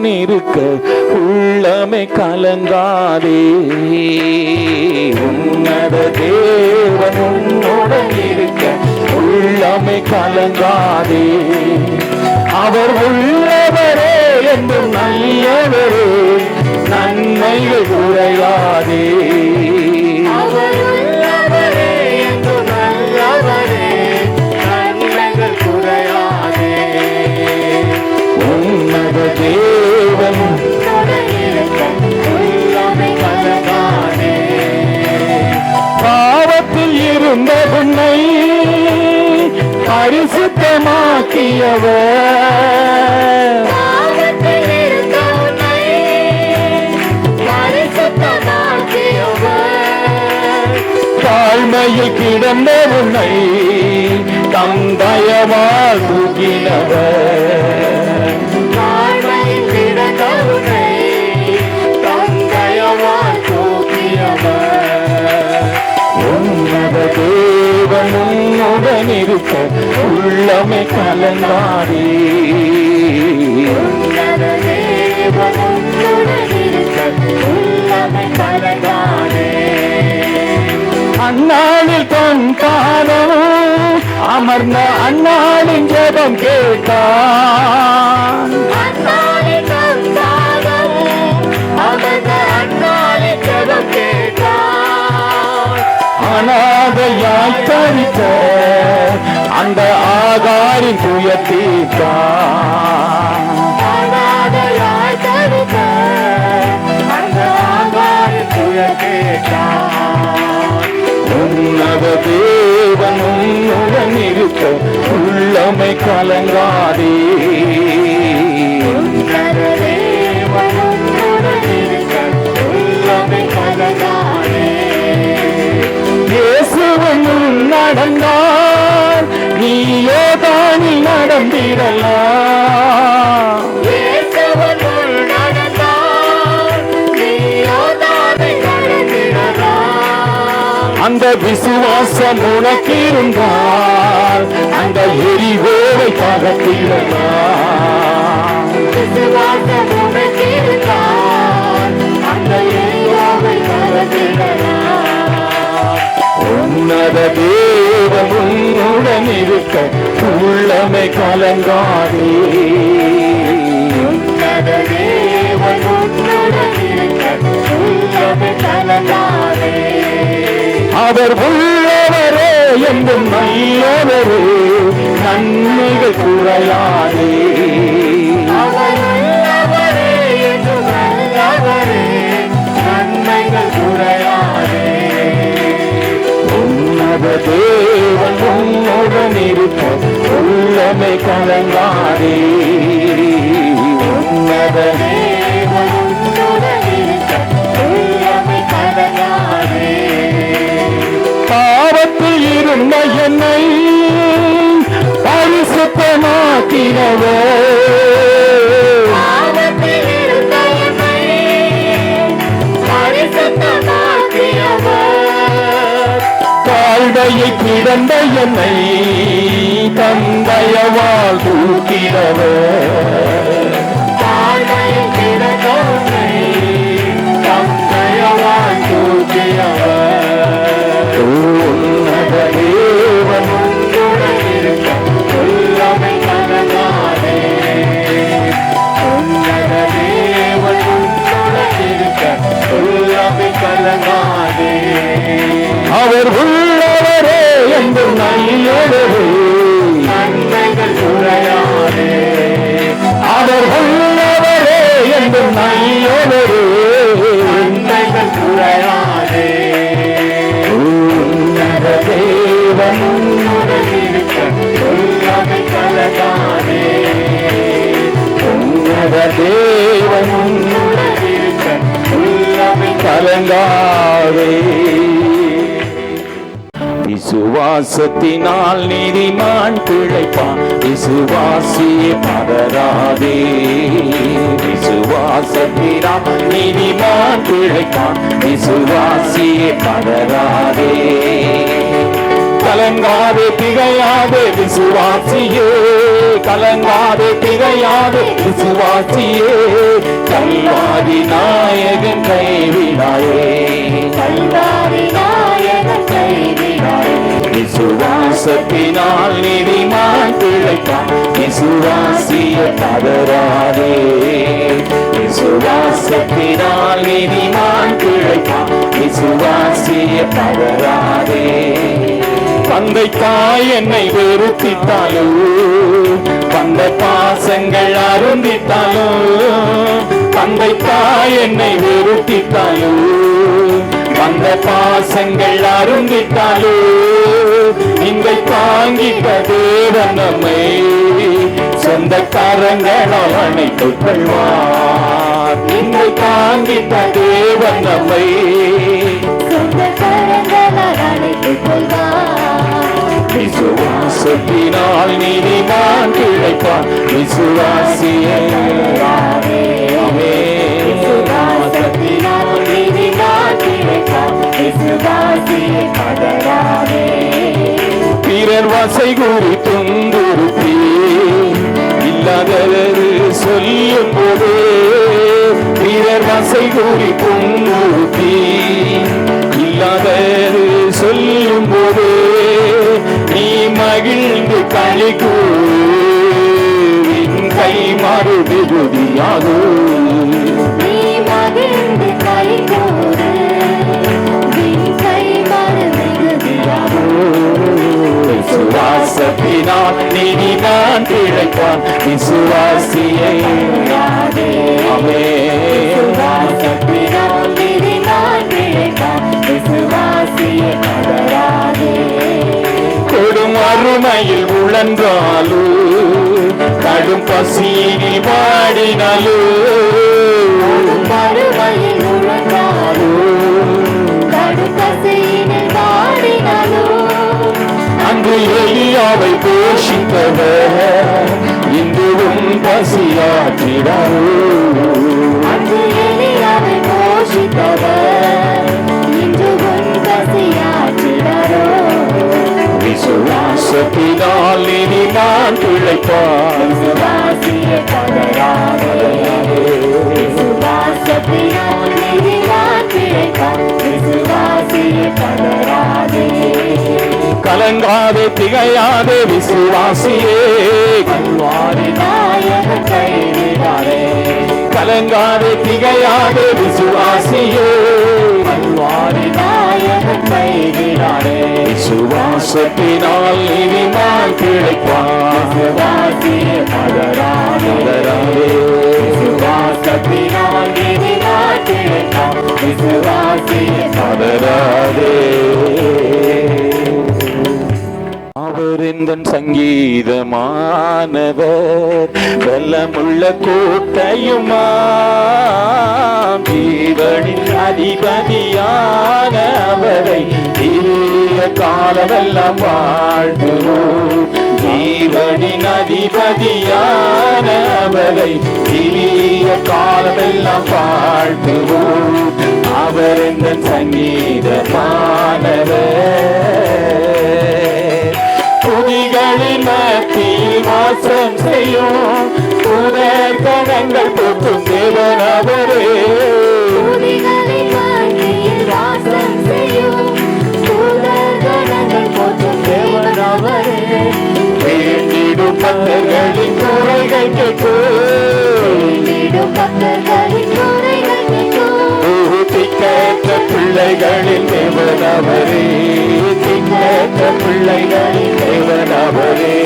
நான் இருக்க உள்ளமே கலங்காதே. உன்னத தேவன் உன்னுடன் இருக்க உள்ளமே கலங்காதே. அவர் உள்ளவரே என்று நல்லவரே நன்மைகள் குறையாதே பரிசுத்தமாக்கியவர் தாழ்மையில் கிடந்த உன்னை தந்தயவால் தூக்கினவர். தூக்கியவர் உன்னத தேவனும் உன்னுடன் இருக்க உள்ளமை கலங்காதே. அந்நாளில் தன் பாதம் அமர்ந்த அந்நாளின் ஜெபம் கேட்டான் அனாதையாய் தரித்த அந்த ஆகாரின் துயத்தீர்த்தான் அனாதையாய் உன்னத தேவன் உன்னுடன் இருக்க உள்ளமை கலங்காதே. அந்த விசுவாசம் உனக்கு இருந்தால் அந்த எரிவோவை பகத்திடலாம் விசுவாசம் உனக்கு இருந்தால், அந்த எரியோவை கடந்திடலாம். உன்னத தேவன் உன்னுடன் இருக்க உள்ளமை கலங்காதே உன்னத தேவன் உன்னுடன் இருக்க உள்ளமை கலங்காதே. அவர் உள்ளவரே என்றும் நல்லவரே நன்மைகள் குறையாதே உள்ளமை கலங்காதே. உன்னத பாவத்தில் இருந்த என்னை பரிசுத்தமாக்கினவர் தாழ்வையை கிடந்த என்னை தந்தையவால் கலங்காதே. அவர் உள்ளவரே அவர் உள்ளவரே என்று நல்லவரே தேவன் உன்னுடன் தேவன் விசுவாசத்தினால் நீதிமான் பிழைப்பான். விசுவாசியே பதராதே விசுவாசத்தினால் நீதிமான் பிழைப்பான். விசுவாசியே பதராதே கலங்காதே திகையாதே விசுவாசியே. கலங்காதே திகையாதே விசுவாசியே. கல்வாரி நாயகன் கைவிடாயே கல்வாரி நாயகன் கைவிடாய் விசுவாசத்தினால் நீதிமான் பிழைப்பான். விசுவாசிய தவறாதே. விசுவாசத்தினால் நீதிமான் பிழைப்பான். விசுவாசிய தவறாதே. தந்தை தாய் என்னை வெறுத்தித்தாலோ வந்த பாசங்கள் அருந்தித்தாலோ தந்தை தாய் என்னை வெறுத்தித்தாலோ வந்த பாசங்கள் அருந்தித்தாலோ தாங்கிட்ட தேவன் நம்மை சொந்த கரங்களால் அணைத்துக் கொள்வார் இங்கை தாங்கிட்ட தேவன் நம்மை விசுவாசத்தினால் நீதிமான் பிழைப்பான் விசுவாசியே. விசுவாசத்தினால் நீதிமான் பிழைப்பான். விசுவாசியே பதறாதே. ஆசை கூறி துன்புறுத்தி இல்லாதது சொல்லும் போதே பிறர் ஆசை கூறி துன்புறுத்தி இல்லாதது சொல்லும் போதே நீ மகிழ்ந்து களி கூறின் கை மாறு விகுதியாகும் விசுவாசத்தினால் நீதிமான் பிழைப்பான் விசுவாசியை அமே விசுவாசத்தினால் நீதிமான் பிழைப்பான். விசுவாசியே பதறாதே. கொடும் அருமையில் உழன்றாலோ கடும் பசியில் வாடினாலோ அங்கு எலியாவை போஷித்தவர் இன்றும் பசியாற்றினாரோ அன்று எலியாவை போஷித்தவர், இன்று உன் பசியாற்றினாரோ. விசுவாசத்தினால் இனி நான் பிழைப்பான் விசுவாசியே பதறாதே. விசுவாசத்தினால் பிழைப்பான். விசுவாசியே பதறாதே. கலங்காதே திகையாதே விசுவாசியே. கலங்காதே திகையாதே விசுவாசியே. விசுவாசத்தினால் இனி நான் பிழைப்பான் விசுவாசியே பதறாதே. பதறாதே. விசுவாசத்தினால் பிழைப்பான். சங்கீதமானவர் வெள்ளமுள்ள கோட்டையுமா ஜீவனின் அதிபதியான அவரை தீய காலமெல்லாம் வாழ்த்துவோம் ஜீவனின் அதிபதியான அவரை தீய காலமெல்லாம் வாழ்த்துவோம் அவர் இந்த சங்கீதமானவர் துதிகளின் மத்தியில் வாசம் செய்யும் புதர் கணங்கள் போற்றும் தேவன் அவரே. வேண்டிடும் பக்தர்களின் குறைகள் கேட்கும் அவரே திக்கற்ற பிள்ளைகளின் தேவன் அவரே.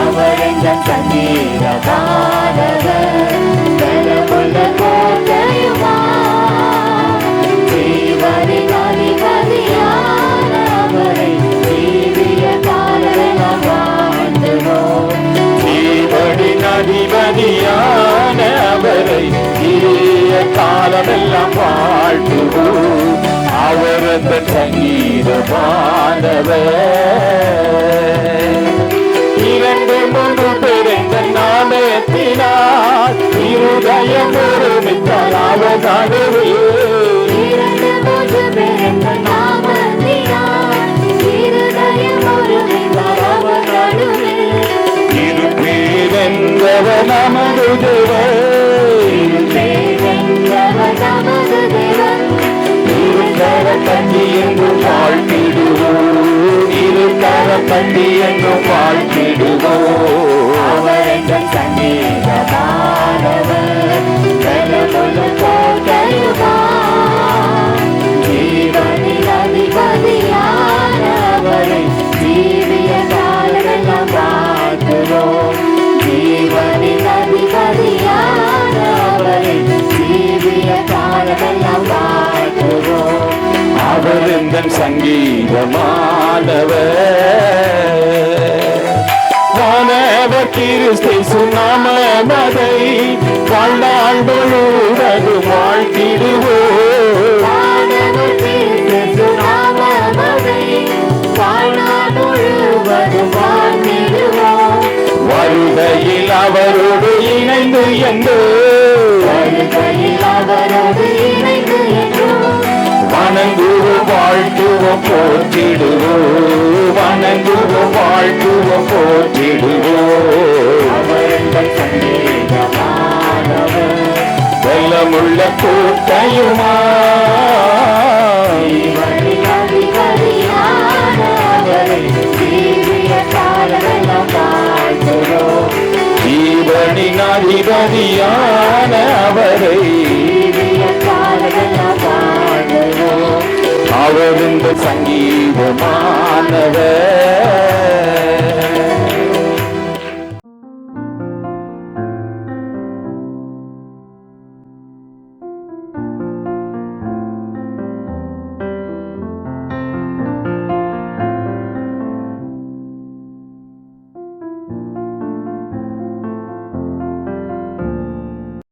அவர் எங்கள் சங்கீதமானவர், பலமுள்ள. ஜீவனின் அதிபதியான அவரை அதிபதியான காலமெல்லாம் வாழ்த்துவோம் அவர் தன் சங்கீதமானவர் இரண்டு மூன்று பிறந்த நாமத்தினால் இருதயம் ஒருமித்தால் அவர் நடுவே இரண்டு மூன்று பிறந்த நமது தேவர் இருகர கண்டி என்றும் வாழ்த்திடுவோம். இருகர கண்டி என்றும் வாழ்த்திடுவோம். அவர் எங்கள் சங்கீதமானவர் எந்த சங்கீதமானவர் வானவர் கிறிஸ்தை சுனாமதை வாழ்நாள் முழுவதும் வாழ்த்திடுவோம். வருகையில் அவரோடு இணைந்து என்று வாழ்த்துவோம் போற்றிடுவோம் வணங்குவோம் வாழ்த்துவோம் போற்றிடுவோம். வெள்ளமுள்ள கூட்டையுமா. ஜீவனின் அதிபதியான அவரை வாழ்த்துவோம். சங்கீதமானவர்